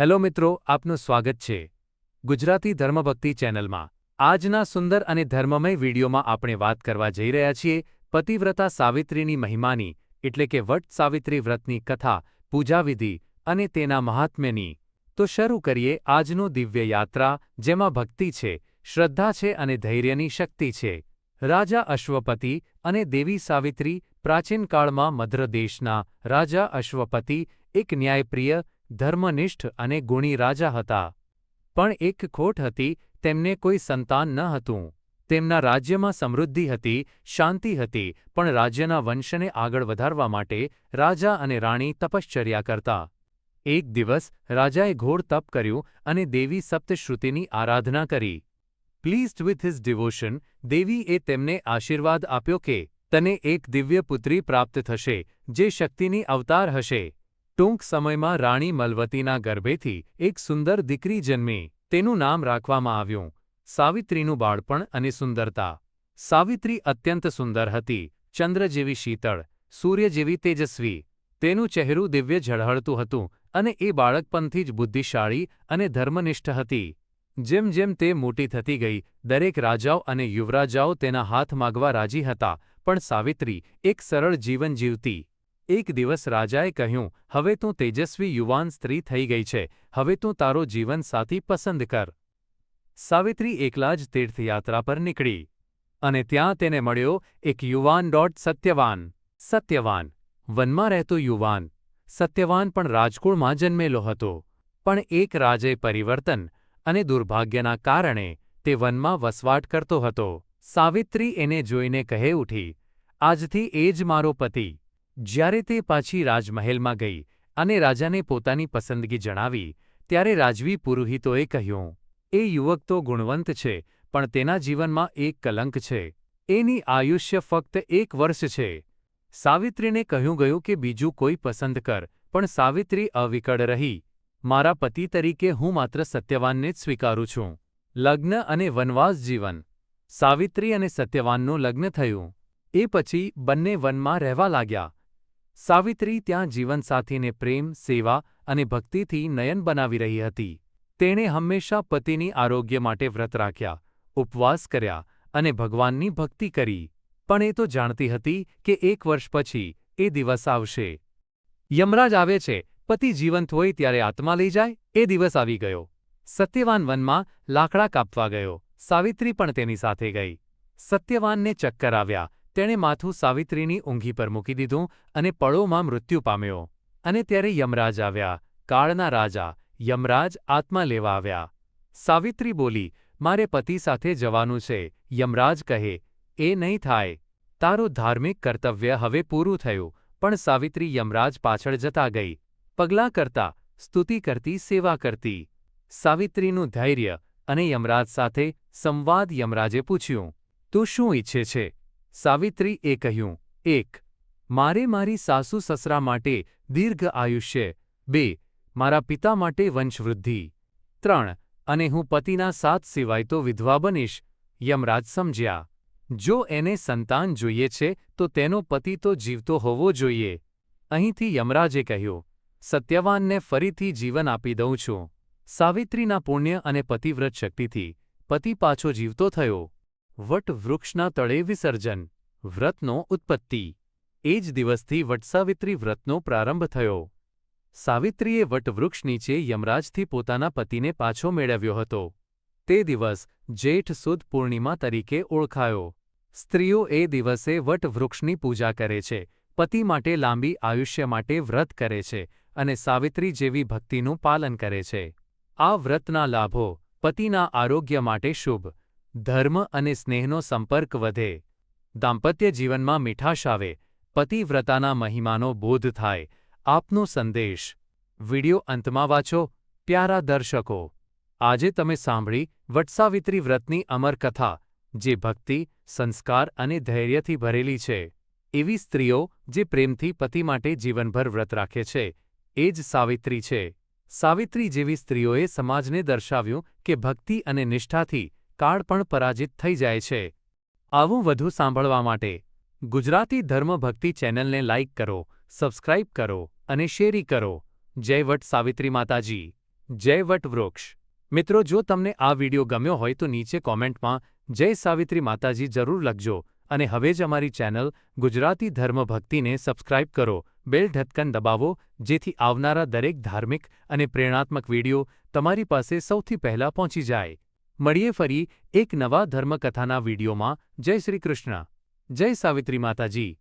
Hello મિત્રો, આપનું સ્વાગત છે ગુજરાતી ધર્મભક્તિ ચેનલમાં. આજના સુંદર અને ધર્મમય વિડીયોમાં આપણે વાત કરવા જઈ રહ્યા છીએ પતિવ્રતા સાવિત્રીની મહિમાની, એટલે કે વટ સાવિત્રી વ્રતની કથા, પૂજાવિધિ અને તેના મહાત્મ્યની. તો શરૂ કરીએ આજનું દિવ્ય યાત્રા, જેમાં ભક્તિ છે, શ્રદ્ધા છે અને ધૈર્યની શક્તિ છે. રાજા અશ્વપતિ અને દેવી સાવિત્રી પ્રાચીનકાળમાં મધ્ર દેશના રાજા અશ્વપતિ, એક ન્યાયપ્રિય ધર્મનિષ્ઠ અને ગુણી રાજા હતા. પણ એક ખોટ હતી, તેમને કોઈ સંતાન ન હતું. તેમના રાજ્યમાં સમૃદ્ધિ હતી, શાંતિ હતી, પણ રાજ્યના વંશને આગળ વધારવા માટે રાજા અને રાણી તપશ્ચર્યા કરતા. એક દિવસ, રાજાએ ઘોર તપ કર્યું અને દેવી સપ્તશ્રુતિની આરાધના કરી. પ્લીઝડ વિથ હિઝ ડિવોશન દેવીએ તેમને આશીર્વાદ આપ્યો કે, તને એક દિવ્ય પુત્રી પ્રાપ્ત થશે, જે શક્તિની અવતાર હશે. ટૂંક સમયમાં રાણી મલવતીના ગર્ભેથી એક સુંદર દીકરી જન્મી. તેનું નામ રાખવામાં આવ્યું. સાવિત્રીનું બાળપણ અને સુંદરતા. સાવિત્રી અત્યંત સુંદર હતી. ચંદ્ર જેવી શીતળ, સૂર્ય જેવી તેજસ્વી. તેનું ચહેરું દિવ્ય ઝળહળતું હતું અને એ બાળકપણથી જ બુદ્ધિશાળી અને ધર્મનિષ્ઠ હતી. જેમ જેમ તે મોટી થતી ગઈ, દરેક રાજાઓ અને યુવરાજાઓ તેના હાથ માગવા રાજી હતા, પણ સાવિત્રી એક સરળ જીવન જીવતી. એક દિવસ રાજાએ કહ્યું, હવે તું તેજસ્વી યુવાન સ્ત્રી થઈ ગઈ છે. હવે તું તારો જીવનસાથી પસંદ કર. સાવિત્રી એકલા જ તીર્થયાત્રા પર નીકળી અને ત્યાં તેને મળ્યો એક યુવાન ડોટ સત્યવાન. સત્યવાન. વનમાં રહેતો યુવાન. સત્યવાન પણ રાજકુળમાં જન્મેલો હતો. પણ એક રાજે પરિવર્તન અને દુર્ભાગ્યના કારણે તે વનમાં વસવાટ કરતો હતો. સાવિત્રી એને જોઈને કહે ઉઠી, આજથી એ જ મારો પતિ. જ્યારે તે પાછી રાજમહેલમાં ગઈ અને રાજાને પોતાની પસંદગી જણાવી, ત્યારે રાજવી પુરોહિતોએ કહ્યું, એ યુવક તો ગુણવંત છે, પણ તેના જીવનમાં એક કલંક છે. એની આયુષ્ય ફક્ત એક વર્ષ છે. સાવિત્રીને કહ્યું ગયું કે, બીજું કોઈ પસંદ કર, પણ સાવિત્રી અવિકળ રહી. મારા પતિ તરીકે હું માત્ર સત્યવાનને જ સ્વીકારું છું. લગ્ન અને વનવાસ જીવન. સાવિત્રી અને સત્યવાનનું લગ્ન થયું. એ પછી બંને વનમાં રહેવા લાગ્યા. સાવિત્રી ત્યાં જીવનસાથીને પ્રેમ, સેવા અને ભક્તિથી નયન બનાવી રહી હતી. તેણે હંમેશા પતિની આરોગ્ય માટે વ્રત રાખ્યા, ઉપવાસ કર્યા અને ભગવાનની ભક્તિ કરી. પણ એ તો જાણતી હતી કે એક વર્ષ પછી એ દિવસ આવશે. યમરાજ આવે છે, પતિ જીવંત હોય ત્યારે આત્મા લઈ જાય, એ દિવસ આવી ગયો. સત્યવાન વનમાં લાકડા કાપવા ગયો. સાવિત્રી પણ તેની સાથે ગઈ. સત્યવાનને ચક્કર આવ્યા તેણે માથું સાવિત્રીની ઊંઘી પર મૂકી દીધું અને પળોમાં મૃત્યુ પામ્યો. અને ત્યારે યમરાજ આવ્યા. કાળના રાજા, યમરાજ આત્મા લેવા આવ્યા. સાવિત્રી બોલી, મારે પતિ સાથે જવાનું છે. યમરાજ કહે, એ નહીં થાય. તારું ધાર્મિક કર્તવ્ય હવે પૂરું થયું. પણ સાવિત્રી યમરાજ પાછળ જતા ગઈ. પગલાં કરતા સ્તુતિ કરતી, સેવા કરતી. સાવિત્રીનું ધૈર્ય અને યમરાજ સાથે સંવાદ યમરાજે પૂછ્યું, તું શું ઈચ્છે છે? સાવિત્રી એ કહ્યું, એક, મારે મારી સાસુ સસરા માટે દીર્ઘ આયુષ્ય. બે, મારા પિતા માટે વંશવૃદ્ધિ. ત્રણ, અને હું પતિના સાથ સિવાય તો વિધવા બનીશ. યમરાજ સમજ્યા. જો એને સંતાન જોઈએ છે, તો તેનો પતિ તો જીવતો હોવો જોઈએ. અહીંથી યમરાજે કહ્યું, સત્યવાનને ફરીથી જીવન આપી દઉં છું. સાવિત્રીના પુણ્ય અને પતિવ્રત શક્તિથી પતિ પાછો જીવતો થયો. વટ વૃક્ષના તળે વિસર્જન, વ્રતનો ઉત્પત્તિ. એ જ દિવસથી વટસાવિત્રી વ્રતનો પ્રારંભ થયો. સાવિત્રીએ વટવૃક્ષ નીચે યમરાજથી પોતાના પતિને પાછો મેળવ્યો હતો. તે દિવસ જેઠ સુદ પૂર્ણિમા તરીકે ઓળખાયો. સ્ત્રીઓ એ દિવસે વટવૃક્ષની પૂજા કરે છે, પતિ માટે લાંબી આયુષ્ય માટે વ્રત કરે છે અને સાવિત્રી જેવી ભક્તિનું પાલન કરે છે. આ વ્રતના લાભો પતિના આરોગ્ય માટે શુભ ધર્મ અને સ્નેહનો સંપર્ક વધે, દાંપત્ય જીવનમાં મીઠાશ આવે, પતિવ્રતાના મહિમાનો બોધ થાય, આપનો સંદેશ. વિડિયો અંતમાં વાંચો, પ્યારા દર્શકો. આજે તમે સાંભળી વટસાવિત્રી વ્રતની અમર કથા, જે ભક્તિ, સંસ્કાર અને ધૈર્યથી ભરેલી છે. એવી સ્ત્રીઓ જે પ્રેમથી પતિ માટે જીવનભર વ્રત રાખે છે, એ જ સાવિત્રી છે. સાવિત્રી જેવી સ્ત્રીઓએ સમાજને દર્શાવ્યું કે ભક્તિ અને નિષ્ઠાથી કાળ પણ પરાજિત થઈ જાય છે. આવું વધુ સાંભળવા માટે ગુજરાતી ધર્મભક્તિ ચેનલને લાઇક કરો, સબસ્ક્રાઇબ કરો અને શેરી કરો. જય વટ સાવિત્રી માતાજી. જય વટ વૃક્ષ. મિત્રો, જો તમને આ વિડિયો ગમ્યો હોય તો નીચે કોમેન્ટમાં જય સાવિત્રી માતાજી જરૂર લખજો અને હવે જ અમારી ચેનલ ગુજરાતી ધર્મભક્તિને સબસ્ક્રાઇબ કરો. બેલ ઢક્કન દબાવો, જેથી આવનારા દરેક ધાર્મિક અને પ્રેરણાત્મક વિડિયો તમારી પાસે સૌથી પહેલા પહોંચી જાય. મળીએ ફરી એક નવા ધર્મકથાના વિડીયોમાં. જય શ્રી કૃષ્ણ. જય સાવિત્રી માતાજી.